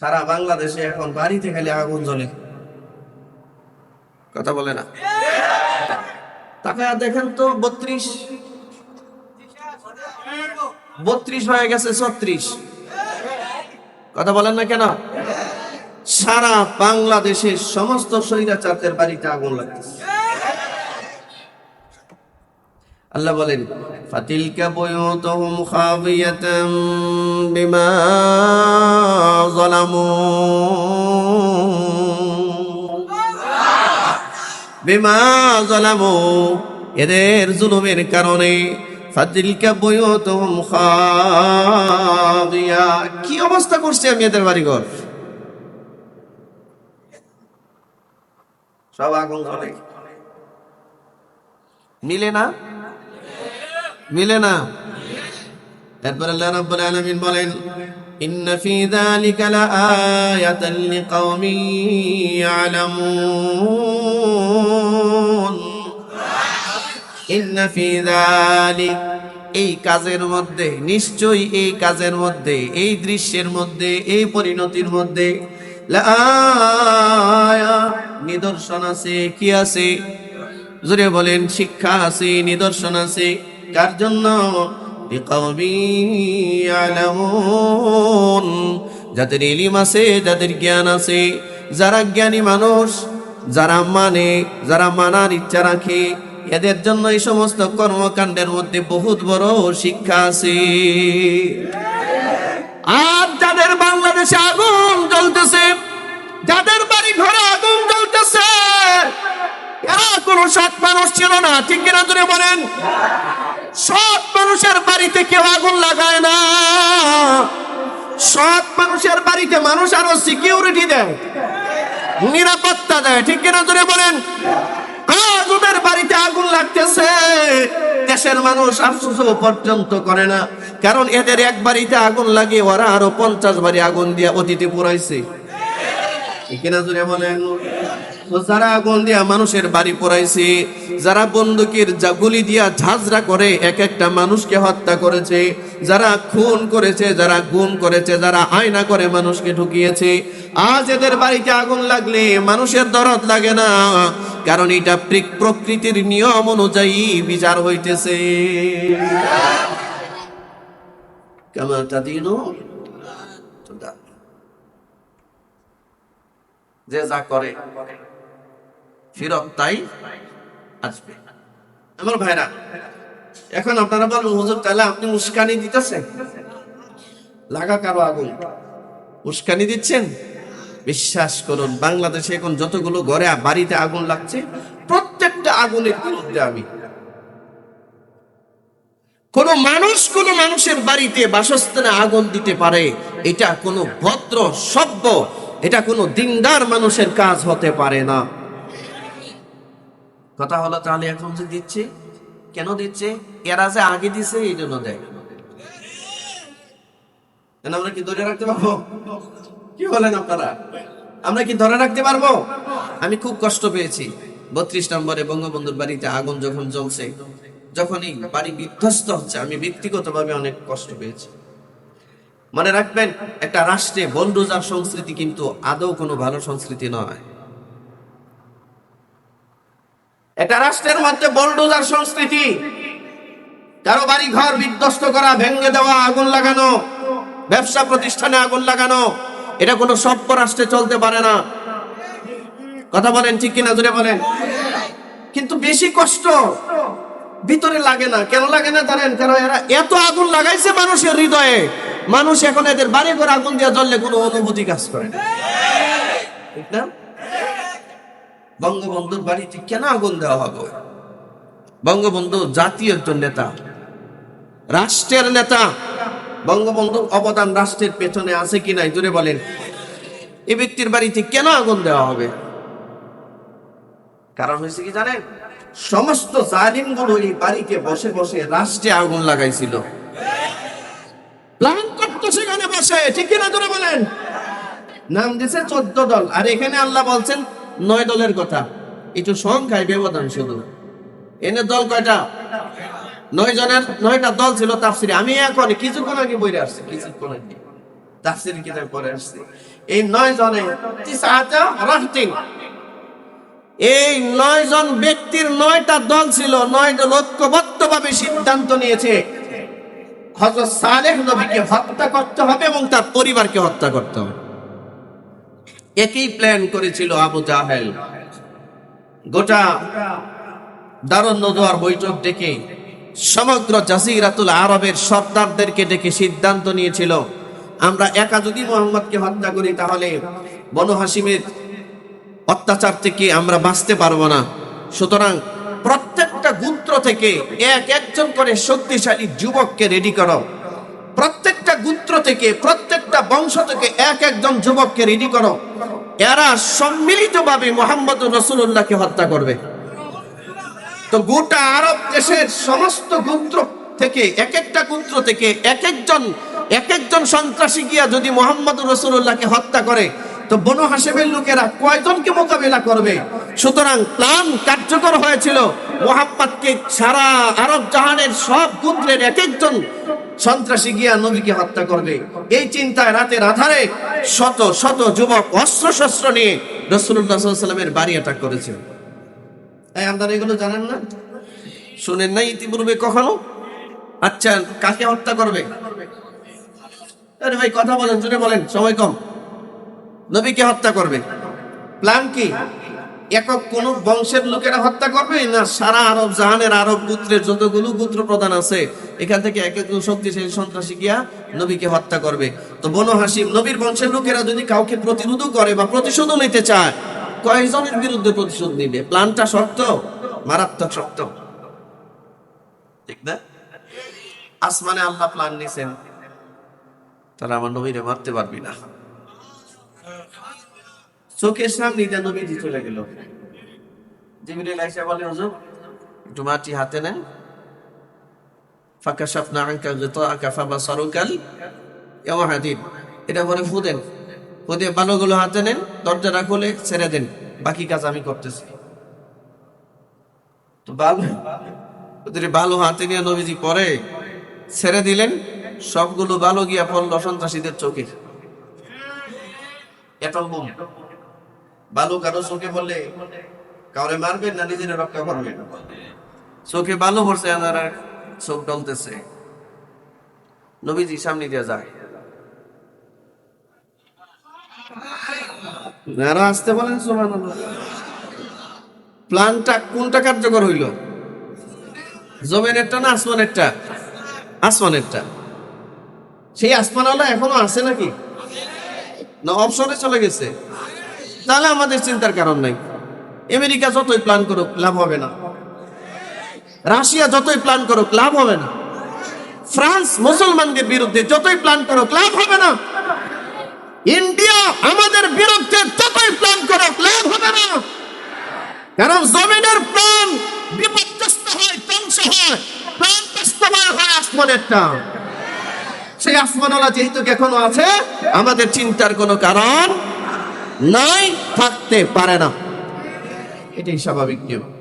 সারা বাংলাদেশে এখন বাড়িতে খালি আগুন জ্বলে। কথা বলে না? তাকায় দেখেন তো, বত্রিশ। বত্রিশ হয়ে গেছে, ছত্রিশ। কথা বলেন না কেন? সারা বাংলাদেশের সমস্ত স্বৈরাচারদের বাড়িতে আগুন লাগতেছে। আল্লাহ বলেন বিমা বিমা এদের জুলুমের কারণে ফাতিলকা বুয়ুতুহুম খাবিয়া কি অবস্থা করছে আমি এদের বাড়িঘর? সব আগুন মিলে না? মিলে না। এরপর আল্লাহ রাব্বুল আলামিন বলেন, ইন্ন ফি যালিকা লাআয়াতান লিকাওমিন ইয়ালামুন। ইন্ন ফি যালিক এই কাজের মধ্যে, নিশ্চয়ই এই কাজের মধ্যে, এই দৃশ্যের মধ্যে, এই পরিণতির মধ্যে নিদর্শন আছে, কি আছে? জোরে বলেন, শিক্ষা আছে, নিদর্শন আছে। কার জন্য? যাদের ইলিম আছে, যাদের জ্ঞান আছে, যারা জ্ঞানী মানুষ, যারা মানে যারা মানার ইচ্ছা রাখে, এদের জন্য এই সমস্ত কর্মকাণ্ডের মধ্যে বহুত বড় শিক্ষা আছে। আর যাদের বাংলাদেশে আগুন জ্বলতেছে, যাদের বাড়ি ঘরে আগুন জ্বলতেছে, এরা কোনো সৎ মানুষ ছিল না। ঠিক কিনা ধরে বলেন? সৎ মানুষের বাড়িতে কেউ আগুন লাগায় না। সৎ মানুষের বাড়িতে মানুষ আরও সিকিউরিটি দেয়, নিরাপত্তা দেয়। ঠিক কিনা ধরে বলেন? আজ ওদের বাড়িতে আগুন লাগতেছে, দেশের মানুষ আফসোস পর্যন্ত করে না। কারণ এদের এক বাড়িতে আগুন লাগে ওরা আরও পঞ্চাশ বাড়ি আগুন দিয়ে অতিথি পুরাইছে। কিনা জুড়ে বলেন? যারা আগুন দিয়া মানুষের বাড়ি পড়াইছে, যারা বন্দুকের গুলি দিয়া ঝাঁঝরা করে, এক একটা মানুষকে হত্যা করেছে, যারা খুন করেছে, যারা গুম করেছে, যারা আয়না করে মানুষকে ঢুকিয়েছে, আজ এদের বাড়িতে আগুন লাগলে মানুষের দরদ লাগে না, কারণ এটা প্রকৃতির নিয়ম অনুযায়ী বিচার হইতেছে। যে যা করে। ফিরত তাই আসবে। আমার ভাইরা, এখন আপনারা বলুন, হুজুর, তাহলে আপনি উস্কানি দিতেছেন? লাগা কারও আগুন? উস্কানি দিচ্ছেন? বিশ্বাস করুন, বাংলাদেশে এখন যতগুলো ঘরে বাড়িতে আগুন লাগছে, প্রত্যেকটা আগুনের বিরুদ্ধে আমি। কোন মানুষ কোন মানুষের বাড়িতে বাসস্থানে আগুন দিতে পারে, এটা কোনো ভদ্র সভ্য এটা কোনো দিনদার মানুষের কাজ হতে পারে না। কথা হলো, তাহলে এখন যে দিচ্ছে? কেন দিচ্ছে? এরা যে আগে দিছে, এই জন্য দেয়। আমরা কি ধরে রাখতে পারব? কি বলেন আপনারা? আমরা কি ধরে রাখতে পারব? আমি খুব কষ্ট পেয়েছি। বত্রিশ নম্বরে বঙ্গবন্ধুর বাড়িতে আগুন যখন জ্বলছে, যখনই বাড়ি বিধ্বস্ত হচ্ছে, আমি ব্যক্তিগতভাবে অনেক কষ্ট পেয়েছি। মনে রাখবেন, একটা রাষ্ট্রে বনরোজার সংস্কৃতি কিন্তু আদৌ কোনো ভালো সংস্কৃতি নয় একটা রাষ্ট্রের মধ্যে বলডোজার সংস্কৃতি। কারও বাড়ি ঘর বিধ্বস্ত করা, ভেঙে দেওয়া, আগুন লাগানো, ব্যবসা প্রতিষ্ঠানে আগুন লাগানো, এটা কোনো সভ্য রাষ্ট্রে চলতে পারে না। কথা বলেন ঠিক কিনা জুড়ে বলেন। কিন্তু বেশি কষ্ট ভিতরে লাগে না। কেন লাগে না জানেন? কারণ এরা এত আগুন লাগাইছে মানুষের হৃদয়ে। মানুষ এখন এদের বাড়ি ঘর আগুন দিয়ে জ্বললে কোনো অনুভূতি কাজ করে না? বঙ্গবন্ধুর বাড়িতে কেন আগুন দেওয়া হবে? বঙ্গবন্ধু জাতীয় একজন নেতা, রাষ্ট্রের নেতা। বঙ্গবন্ধুর অবদান রাষ্ট্রের পেছনে আছে কি নাই? জুড়ে বলেন। এই ব্যক্তির বাড়িতে কেন আগুন দেওয়া হবে? কারণ হয়েছে কি জানেন? সমস্ত জালিমগুলো এই বাড়িতে বসে বসে রাষ্ট্রে আগুন লাগাইছিল। সেখানে বসে, ঠিক কিনা জোরে বলেন? নাম দিছে চোদ্দ দল। আর এখানে আল্লাহ বলছেন নয় দলের কথা। একটু সংখ্যায় ব্যবধান শুধু। এনে দল কয়টা? নয় জনের, নয়টা দল ছিল তাফসিরে। আমি এখন কিছুক্ষণ আগে বইরে আসছি, কিছুক্ষণ আগে। তাফসির কিতাব পড়ে আসছি। এই নয় জনে এই নয় জন ব্যক্তির নয়টা দল ছিল নয়টা ঐক্যবদ্ধভাবে সিদ্ধান্ত নিয়েছে। হযরত সালেহ নবীকে হত্যা করতে হবে এবং তার পরিবারকে হত্যা করতে হবে। একই প্ল্যান করেছিল আবু জাহেল। গোটা দারুণ নদোয়ার বৈঠক ডেকে সমগ্র জাসিরাতুল আরবের সর্দারদেরকে ডেকে সিদ্ধান্ত নিয়েছিল, আমরা একা যদি মোহাম্মদকে হত্যা করি তাহলে বনু হাসিমের অত্যাচার থেকে আমরা বাঁচতে পারব না। সুতরাং প্রত্যেকটা গুত্র থেকে এক একজন করে শক্তিশালী যুবককে রেডি করো। প্রত্যেকটা গুত্র থেকে, প্রত্যেকটা বংশ থেকে এক একজন যুবককে রেডি করো। এরা সম্মিলিতভাবে মোহাম্মদ রসুল্লাহকে হত্যা করবে। তো গোটা আরব দেশের সমস্ত গুত্র থেকে, এক একটা গুত্র থেকে এক একজন এক একজন সন্ত্রাসী গিয়া যদি মোহাম্মদ রসুল্লাহকে হত্যা করে, তো বনু হাসেমের লোকেরা কয়জনকে মোকাবেলা করবে? সুতরাং প্ল্যান কার্যকর হয়েছিল, মোহাম্মদকে সারা আরব জাহানের সব গুত্রের এক একজন সন্ত্রাসী গিয়া নবীকে হত্যা করবে। এই চিন্তায় রাতের আধারে শত শত যুবক অস্ত্র শস্ত্র নিয়ে রসুল্লাহ সাল্লামের বাড়ি অ্যাটাক করেছিল এই আপনারা এগুলো জানেন না? শুনেন নাই ইতিপূর্বে কখনো? আচ্ছা কাকে হত্যা করবে? আরে ভাই, কথা বলেন, জোরে বলেন, সময় কম। নবীকে হত্যা করবে। প্ল্যান কি? একক কোন বংশের লোকেরা হত্যা করবে না? সারা আরব জাহানের আরব গোত্রের যতগুলো গোত্র প্রধান আছে, এখান থেকে এক একজন শক্তিশালী সন্ত্রাসী গিয়া নবীকে হত্যা করবে। তো বনু হাসিম নবীর বংশের লোকেরা যদি কাউকে প্রতিরোধ করে বা প্রতিশোধও নিতে চায়, কয়েকজনের বিরুদ্ধে প্রতিশোধ নিবে। প্ল্যানটা শক্ত, মারাত্মক শক্ত। ঠিক না? আসমানে আল্লাহ প্ল্যান নিছেন। তারা আমার নবীরে মারতে পারবি না। চোখের সামনে দিয়ে নবীজি চলে গেল। জিবরিল আইসা বলে, হুজুর, একটু মাটি হাতে নেন। ফাকাশাফনা আনকা গিতাআকা ফাবাসারুকাল ইয়াওহাদিন এটা বলে ফুদেন ফুদে বালুগুলো হাতে নেন, দরজাটা খুলে ছেড়ে দেন, বাকি কাজ আমি করতেছি। তো বালু ওদের বালু হাতে নিয়ে নবীজি পরে ছেড়ে দিলেন, সবগুলো বালু গিয়া পড়ল সন্ত্রাসীদের চোখে। বোম বালু কারও চোখে বললে কাউরে মারবেন না নিজের রক্ষা করবেন চোখে বালু পড়ছে চোখ ডলতেছে। নবীজি সামনে দিয়ে যায়। আরও আসতে বলেন, সুবহানাল্লাহ। প্ল্যানটা কোনটা কার্যকর হইল? জমিনেরটা না আসমানেরটা? আসমানেরটা। সেই আসমানওয়ালা এখনও আছে নাকি? না অপশনে চলে গেছে। তাহলে আমাদের চিন্তার কারণ নাই। আমেরিকা যতই প্ল্যান করুক, লাভ হবে না। রাশিয়া যতই প্ল্যান করুক, লাভ হবে না। ফ্রান্স মুসলমানদের বিরুদ্ধে যতই প্ল্যান করুক, লাভ হবে না। ইন্ডিয়া আমাদের বিরুদ্ধে যতই প্ল্যান করুক, লাভ হবে না। কারণ জমিনের প্রাণ বিপর্যস্ত হয়, ধ্বংস হয়। প্রাণ বাস্তবায়ন হয় আসমানেরটা। সেই আসমানওয়ালা যেহেতু এখনও আছে, আমাদের চিন্তার কোনো কারণ নাই থাকতে পারে না। এটাই স্বাভাবিক নিয়ম।